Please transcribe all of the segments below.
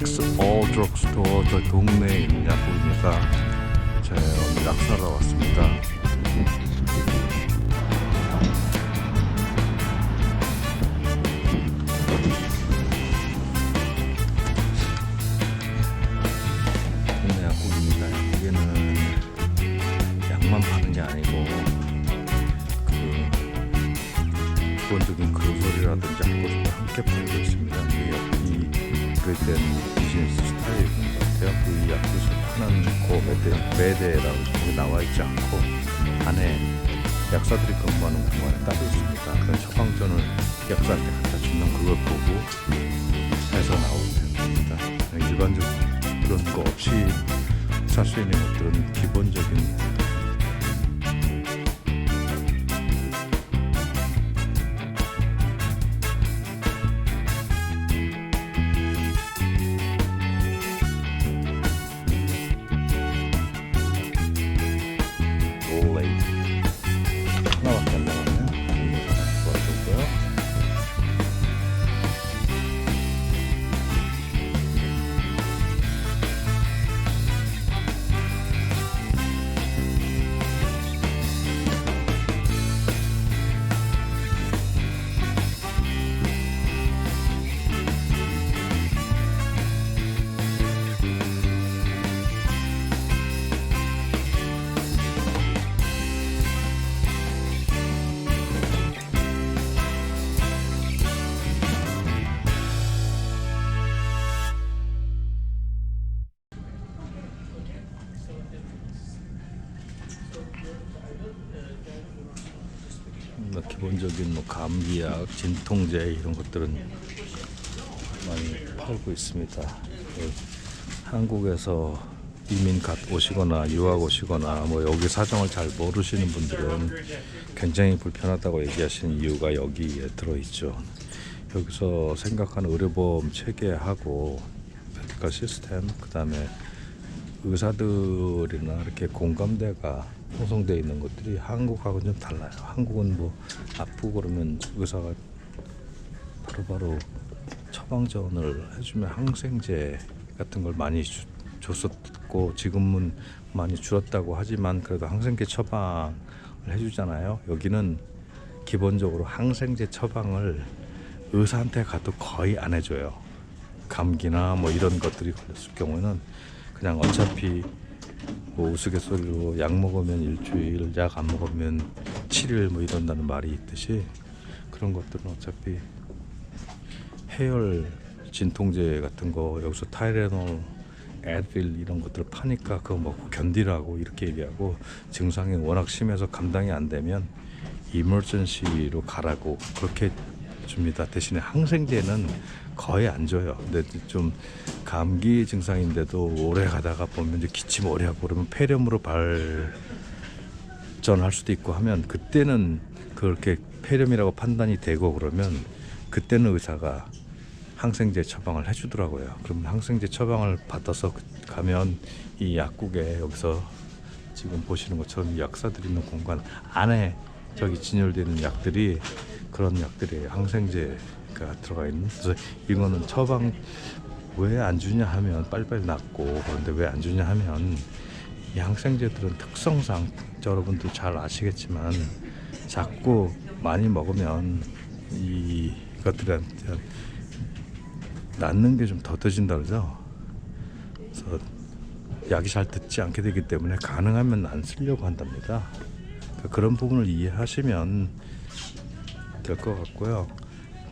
X All Drug Store 저 동네에 있는 약국입니다. 제가 오늘 약 사러 왔습니다. 비즈니스 스타일인 것 같아요. 그 약국에서 파는 그 매대, 매대라고 거기 나와 있지 않고 안에 약사들이 근무하는 공간에 따로 있습니다. 그런 처방전을 약사한테 갖다 주는 그걸 보고 해서 나오는 겁니다. 일반적으로 그런 거 없이 살 수 있는 것들은 기본적인 기본적인 뭐 감기약, 진통제 이런 것들은 많이 팔고 있습니다. 그 한국에서 이민 갓 오시거나 유학 오시거나 뭐 여기 사정을 잘 모르시는 분들은 굉장히 불편하다고 얘기하시는 이유가 여기에 들어 있죠. 여기서 생각하는 의료보험 체계하고 메디컬 시스템 그 다음에 의사들이나 이렇게 공감대가 형성되어 있는 것들이 한국하고는 좀 달라요. 한국은 뭐 아프고 그러면 의사가 바로 바로 처방전을 해주면 항생제 같은 걸 많이 주, 줬었고 지금은 많이 줄었다고 하지만 그래도 항생제 처방을 해주잖아요. 여기는 기본적으로 항생제 처방을 의사한테 가도 거의 안 해줘요. 감기나 뭐 이런 것들이 걸렸을 경우에는 그냥 어차피 뭐 우스갯소리로 약 먹으면 일주일, 약 안 먹으면 7일 뭐 이런다는 말이 있듯이 그런 것들은 어차피 해열 진통제 같은 거 여기서 타이레놀, 애드빌 이런 것들 파니까 그거 먹고 견디라고 이렇게 얘기하고 증상이 워낙 심해서 감당이 안 되면 이머전시로 가라고 그렇게 줍니다. 대신에 항생제는 거의 안 줘요. 근데 좀 감기 증상인데도 오래 가다가 보면 이제 기침 오래 하고 그러면 폐렴으로 발전할 수도 있고 하면 그때는 그렇게 폐렴이라고 판단이 되고 그러면 그때는 의사가 항생제 처방을 해주더라고요. 그러면 항생제 처방을 받아서 그- 가면 이 약국에 여기서 지금 보시는 것처럼 이 약사들이 있는 공간 안에 저기 진열되는 약들이 그런 약들이 항생제 가 들어가 있는 그래서 이거는 처방 왜 안 주냐 하면 빨리빨리 낫고 그런데 왜 안 주냐 하면 이 항생제들은 특성상 여러분도 잘 아시겠지만 자꾸 많이 먹으면 이것들한테 낫는 게 좀 더뎌진다 그러죠. 그래서 약이 잘 듣지 않게 되기 때문에 가능하면 안 쓰려고 한답니다. 그러니까 그런 부분을 이해하시면 될 것 같고요.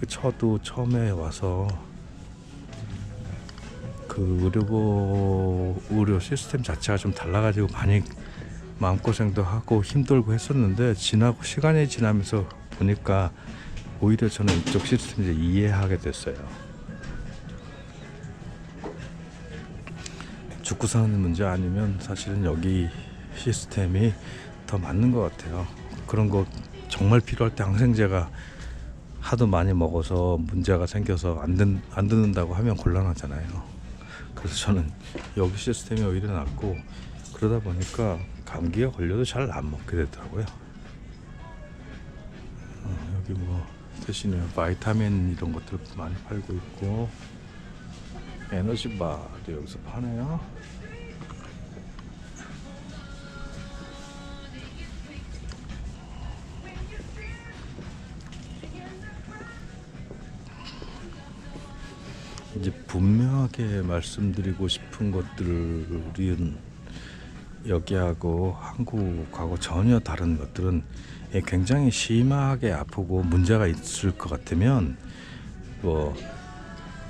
그 저도 처음에 와서 그 의료보 의료 시스템 자체가 좀 달라가지고 많이 마음고생도 하고 힘들고 했었는데 지나고 시간이 지나면서 보니까 오히려 저는 이쪽 시스템을 이해하게 됐어요. 죽고 사는 문제 아니면 사실은 여기 시스템이 더 맞는 것 같아요. 그런 거 정말 필요할 때 항생제가 하도 많이 먹어서 문제가 생겨서 안, 듣는다고 하면 곤란하잖아요. 그래서 저는 여기 시스템이 오히려 낫고 그러다 보니까 감기가 걸려도 잘 안 먹게 되더라고요. 어, 여기 뭐 대신에 바이타민 이런 것들 많이 팔고 있고 에너지 바도 여기서 파네요. 분명하게 말씀드리고 싶은 것들은 여기하고 한국하고 전혀 다른 것들은 굉장히 심하게 아프고 문제가 있을 것 같으면 뭐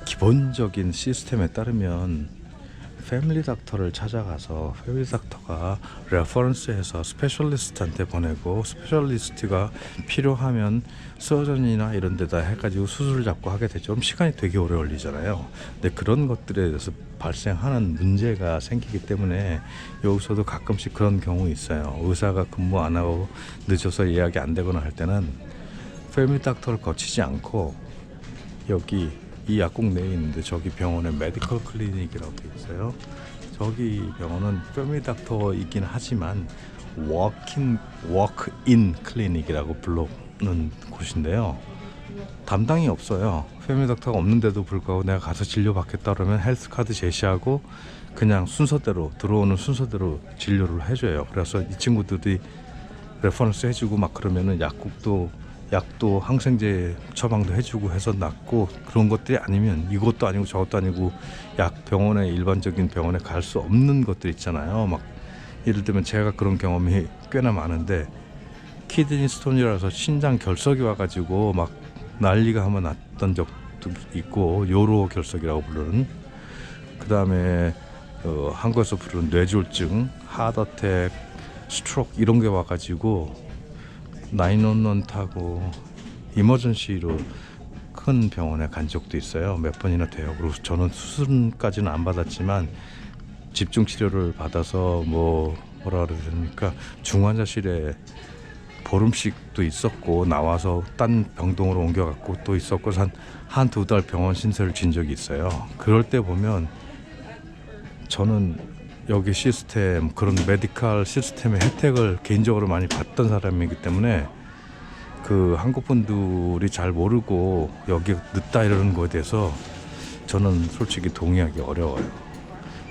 기본적인 시스템에 따르면 패밀리 닥터를 찾아가서 패밀리 닥터가 레퍼런스해서 스페셜리스트한테 보내고 스페셜리스트가 필요하면 서전이나 이런 데다 해가지고 수술을 잡고 하게 되죠. 그럼 시간이 되게 오래 걸리잖아요. 근데 그런 것들에 대해서 발생하는 문제가 생기기 때문에 여기서도 가끔씩 그런 경우 있어요. 의사가 근무 안 하고 늦어서 예약이 안 되거나 할 때는 패밀리 닥터를 거치지 않고 여기 이 약국 내에 있는데 저기 병원에 메디컬 클리닉이라고 돼 있어요. 저기 병원은 패밀리 닥터 이긴 하지만 워킹 워크인 클리닉이라고 부르는 곳인데요. 담당이 없어요. 패밀리 닥터가 없는데도 불구하고 내가 가서 진료 받겠다 그러면 헬스 카드 제시하고 그냥 순서대로 들어오는 순서대로 진료를 해줘요. 그래서 이 친구들이 레퍼런스 해주고 막 그러면은 약국도 약도 항생제 처방도 해주고 해서 낫고 그런 것들이 아니면 이것도 아니고 저것도 아니고 약 병원에 일반적인 병원에 갈 수 없는 것들 있잖아요. 막 예를 들면 제가 그런 경험이 꽤나 많은데 키드니 스톤이라서 신장 결석이 와가지고 막 난리가 한번 났던 적도 있고 요로 결석이라고 부르는 그 다음에 어, 한국에서 부르는 뇌졸중, 하드어택, 스트로크 이런 게 와가지고 나인원원 타고 이머전시로 큰 병원에 간 적도 있어요. 몇 번이나 돼요. 그리고 저는 수술까지는 안 받았지만 집중 치료를 받아서 뭐 뭐라 그래야 됩니까 중환자실에 보름씩도 있었고 나와서 딴 병동으로 옮겨갔고 또 있었고 한두달 병원 신세를 진 적이 있어요. 그럴 때 보면 저는 여기 시스템 그런 메디컬 시스템의 혜택을 개인적으로 많이 받던 사람이기 때문에 그 한국 분들이 잘 모르고 여기 늦다 이러는 거에 대해서 저는 솔직히 동의하기 어려워요.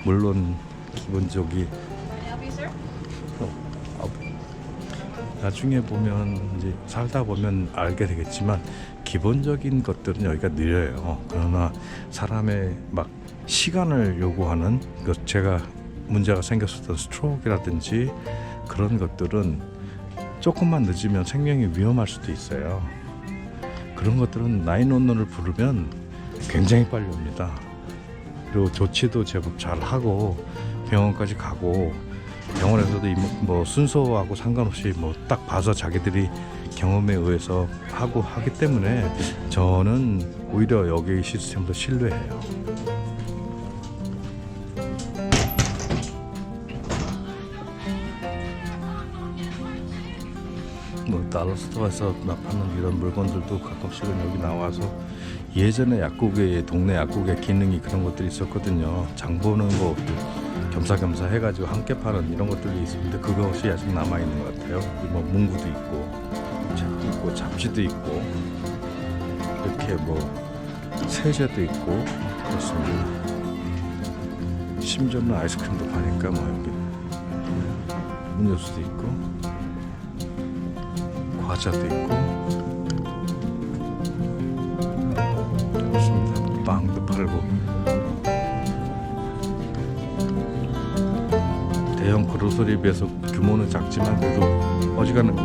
물론 you, sir? 나중에 보면 이제 살다 보면 알게 되겠지만 기본적인 것들은 여기가 느려요. 그러나 사람의 막 시간을 요구하는 그 제가 문제가 생겼었던 스트로크라든지 그런 것들은 조금만 늦으면 생명이 위험할 수도 있어요. 그런 것들은 나인원원을 부르면 굉장히 빨리 옵니다. 그리고 조치도 제법 잘 하고 병원까지 가고 병원에서도 이뭐 순서하고 상관없이 뭐 딱 봐서 자기들이 경험에 의해서 하고 하기 때문에 저는 오히려 여기 시스템도 신뢰해요. 달러 스토어에서 나 파는 이런 물건들도 가끔씩은 여기 나와서 예전에 약국에 동네 약국에 기능이 그런 것들이 있었거든요. 장 보는 거 겸사겸사 해가지고 함께 파는 이런 것들이 있는데 그것이 아직 남아 있는 것 같아요. 뭐 문구도 있고 책도 있고 잡지도 있고 이렇게 뭐 세제도 있고 그렇습니다. 심지어는 아이스크림도 파니까 뭐 여기 음료수도 있고 과자도 있고 그렇습니다. 빵도 팔고 대형 그로서리에 비해서 규모는 작지만 그래도 어지간한